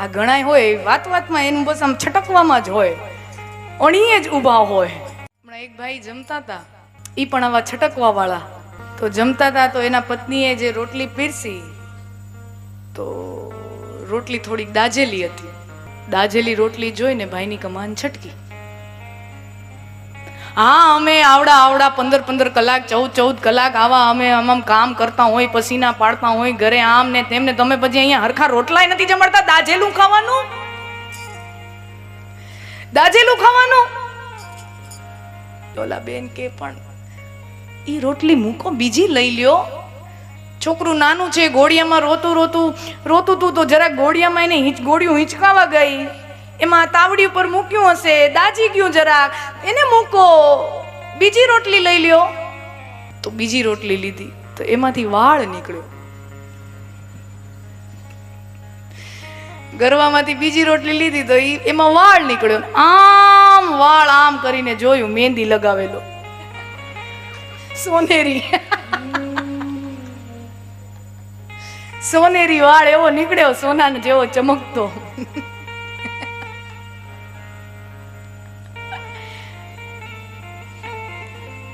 આ ગણાય હોય વાત વાતમાં એનું બસ આમ છટકવામાં જ હોય. અણીએ જ ઊભા હોય. હમણાં એક ભાઈ જમતા હતા એ પણ આવા છટકવા વાળા તો જમતા હતા તો એના પત્નીએ જે રોટલી પીરસી, તો રોટલી થોડીક દાજેલી હતી. દાજેલી રોટલી જોઈને ભાઈની કમાન છટકી. હા, અમે આવડા આવડા પંદર પંદર કલાક, ચૌદ ચૌદ કલાક આવા અમે આમ આમ કામ કરતા હોય, પસીના પાડતા હોય, ઘરે આમ ને તેમને તમે પછી અહીંયા હરખા રોટલાય નથી જમાડતા? દાજેલું ખાવાનું? દાજેલું ખાવાનું? ડોલા બેન કે પણ એ રોટલી મૂકો, બીજી લઈ લ્યો. છોકરું નાનું છે, ગોળિયામાં રોતું રોતું રોતું તું તો જરાક ગોળિયામાં એને હિંચ, ગોળિયું હિંચકાવા ગઈ. એમાં તાવડી ઉપર મૂક્યું હશે, દાજી ગયું જરાક. એને મૂકો. બીજી રોટલી લઈ લ્યો. તો બીજી રોટલી લીધી. તો એમાંથી વાળ નીકળ્યો. ગરવામાંથી બીજી રોટલી લીધી તો એમાં વાળ નીકળ્યો. આમ વાળ આમ કરીને જોયું મહેંદી લગાવેલો. સોનેરી. સોનેરી વાળ એવો નીકળ્યો, સોનાનો જેવો ચમકતો.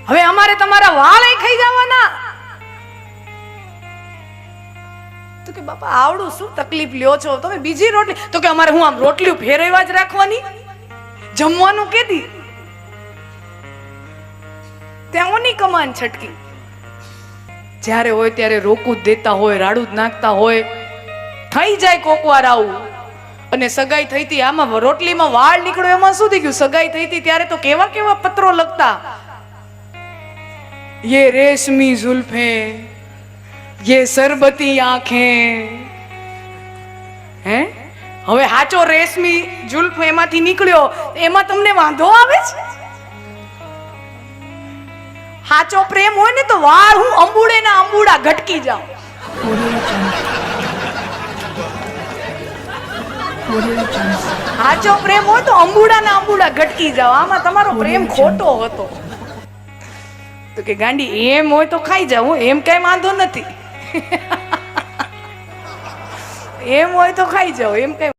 હવે અમારે તમારા વાળ ખાઈ જવાના. તો કે બાપા, આવડું શું તકલીફ લ્યો છો? તમે બીજી રોટલી તો કે અમારે હું આમ રોટલી ફેરવવા જ રાખવાની? જમવાનું કેદી? ત્યાં કમાન છટકી. જ્યારે હોય ત્યારે રોકું જ દેતા હોય, રાડું જ નાખતા હોય. થઈ જાય કોકવાર આવું. અને સગાઈ થઈ હતી આમાં રોટલીમાં વાળ નીકળ્યો એમાં શું થઈ ગયું? સગાઈ થઈ હતી ત્યારે તો કેવા કેવા પત્રો લખતા. ये रेशमी जुल्फे ये सरबती आंखें હે હવે હાચો રેશમી જુલ્ફ એમાંથી નીકળ્યો એમાં તમને વાંધો આવે છે હાચો પ્રેમ હોય ને તો વાળ હું અંબુડે ના અંબુડા ઘટકી જાઉં હાચો પ્રેમ હોય તો અંબુડા ના અંબુડા ઘટકી જાવ આમાં તમારો પ્રેમ ખોટો હતો તો કે, ગાંડી, એમ હોય તો ખાઈ જાવ એમ કઈ વાંધો નથી. એમ હોય તો ખાઈ જાવ એમ કઈ